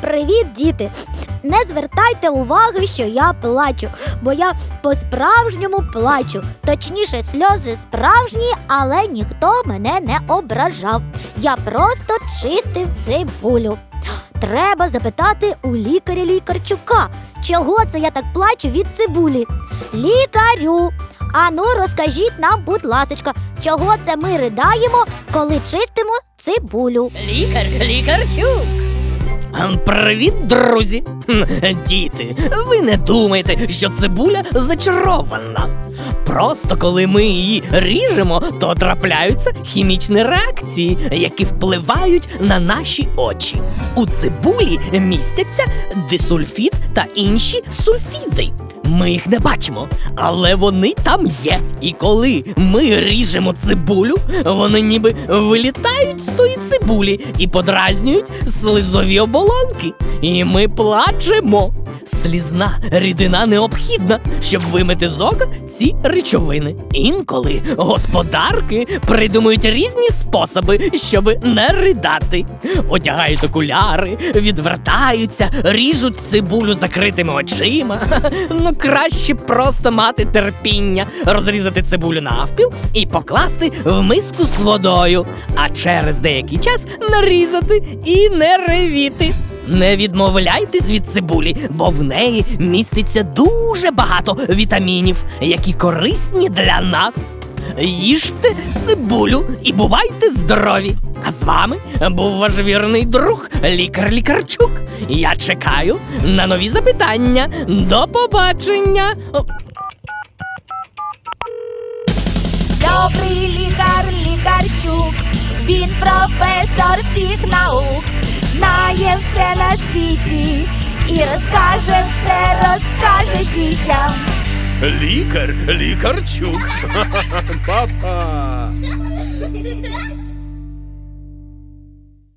Привіт, діти! Не звертайте уваги, що я плачу, бо я по-справжньому плачу. Точніше, сльози справжні, але ніхто мене не ображав. Я просто чистив цибулю. Треба запитати у лікаря лікарчука, чого це я так плачу від цибулі. Лікарю, ану розкажіть нам, будь ласочка, чого це ми ридаємо, коли чистимо цибулю. Лікар, лікарчук. Привіт, друзі! Діти, ви не думаєте, що цибуля зачарована. Просто коли ми її ріжемо, то трапляються хімічні реакції, які впливають на наші очі. У цибулі містяться дисульфід та інші сульфіди. Ми їх не бачимо, але вони там є. І коли ми ріжемо цибулю, вони ніби вилітають з тої цибулі і подразнюють слизові оболонки. І ми плачемо. Слізна рідина необхідна, щоб вимити з ока ці речовини. Інколи господарки придумують різні способи, щоб не ридати. Одягають окуляри, відвертаються, ріжуть цибулю закритими очима. Ну краще просто мати терпіння, розрізати цибулю навпіл і покласти в миску з водою, а через деякий час нарізати і не ревіти. Не відмовляйтесь від цибулі, бо в неї міститься дуже багато вітамінів, які корисні для нас. Їжте цибулю і бувайте здорові! А з вами був ваш вірний друг, лікар Лікарчук. Я чекаю на нові запитання. До побачення! Добрий лікар, лікарчук, він професор всіх наук, знає все світі і розкаже все, розкаже дітям. Лікар, лікарчук. Папа.